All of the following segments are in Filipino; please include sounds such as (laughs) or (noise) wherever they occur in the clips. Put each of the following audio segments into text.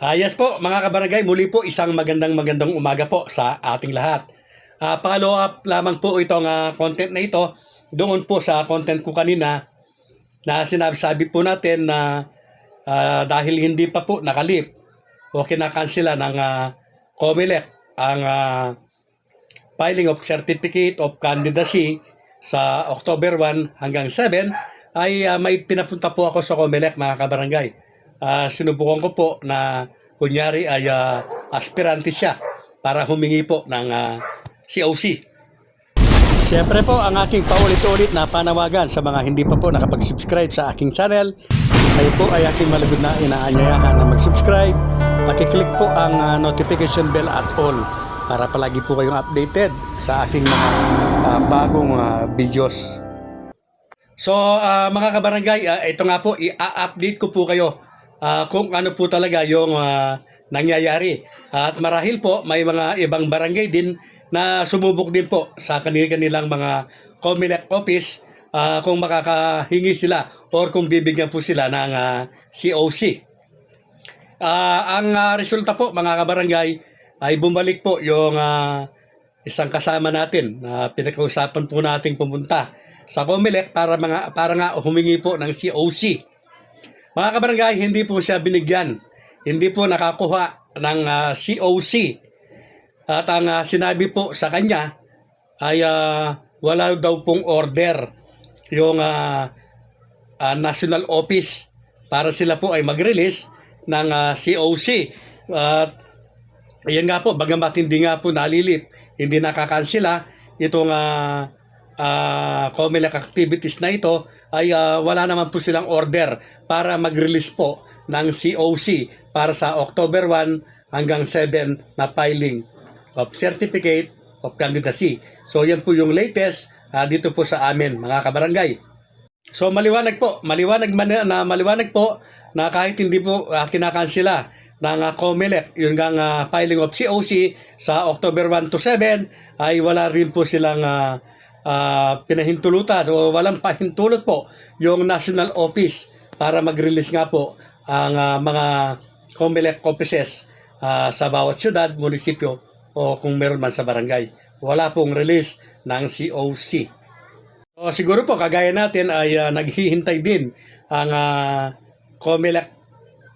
Ah, yes po, mga kabarangay, muli po isang magandang magandang umaga po sa ating lahat. Ah, follow up lamang po itong ah, content na ito doon po sa content ko kanina na sinabi po natin na ah, dahil hindi pa po nakalip o kinakansela ng uh, COMELEC ang ah, filing of Certificate of Candidacy sa October 1 hanggang 7 ay ah, may pinapunta po ako sa COMELEC mga kabarangay. Ah, sinubukan ko po na kunyari ay ah, aspirante siya para humingi po ng ah, COC. Siyempre po ang aking paulit-ulit na panawagan sa mga hindi pa po nakapag-subscribe sa aking channel. Kayo po ay aking malugod na inaanyayahan na mag-subscribe. Pakiclick po ang ah, notification bell at all para palagi po kayong updated sa aking mga ah, bagong ah, videos. So ah, mga kabarangay, ah, ito nga po, i-update ko po kayo ah, kung ano po talaga yung ah, nangyayari. At marahil po, may mga ibang barangay din na sumubok din po sa kanilang mga COMELEC office ah, kung makakahingi sila or kung bibigyan po sila ng ah, COC. Ah, ang ah, resulta po mga kabarangay ay bumalik po yung ah, isang kasama natin na pinag-uusapan po nating pumunta sa Comelec para mga para nga humingi po ng COC. Mga kabarangay, hindi po siya binigyan. Hindi po nakakuha ng ah, COC. At ang ah, sinabi po sa kanya ay ah, wala daw pong order yung ah, ah, national office para sila po ay mag-release ng ah, COC. At Ayan nga po, bagamat hindi nga po nalilip, hindi nakakansela itong uh, uh, COMELEC activities na ito, ay ah, wala naman po silang order para mag-release po ng COC para sa October 1 hanggang 7 na filing of Certificate of Candidacy. So yan po yung latest ah, dito po sa amin mga kabarangay. So maliwanag po, maliwanag man, na maliwanag po na kahit hindi po uh, kinakansela ng uh, COMELEC, yung ah, filing of COC sa October 1 to 7 ay wala rin po silang ah, ah, pinahintulutan o walang pahintulot po yung national office para mag-release nga po ang ah, mga COMELEC offices ah, sa bawat syudad, munisipyo o kung meron man sa barangay. Wala pong release ng COC. O siguro po kagaya natin ay ah, naghihintay din ang uh, COMELEC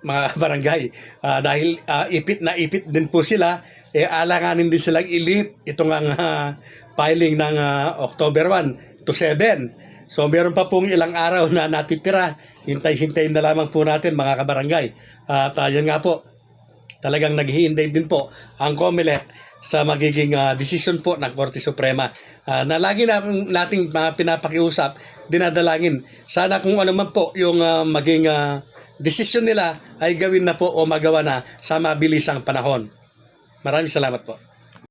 mga (laughs) barangay Ah, dahil ah, ipit na ipit din po sila eh alanganin din silang ilip itong ang ah, filing ng ah, October 1 to 7 so meron pa pong ilang araw na natitira hintay-hintayin na lamang po natin mga kabarangay at uh, yun nga po talagang naghihintay din po ang COMELEC sa magiging ah, desisyon po ng Korte Suprema Ah, na lagi na nating mga pinapakiusap, dinadalangin. Sana kung ano man po yung ah, maging ah, desisyon nila ay gawin na po o magawa na sa mabilisang panahon. Maraming salamat po.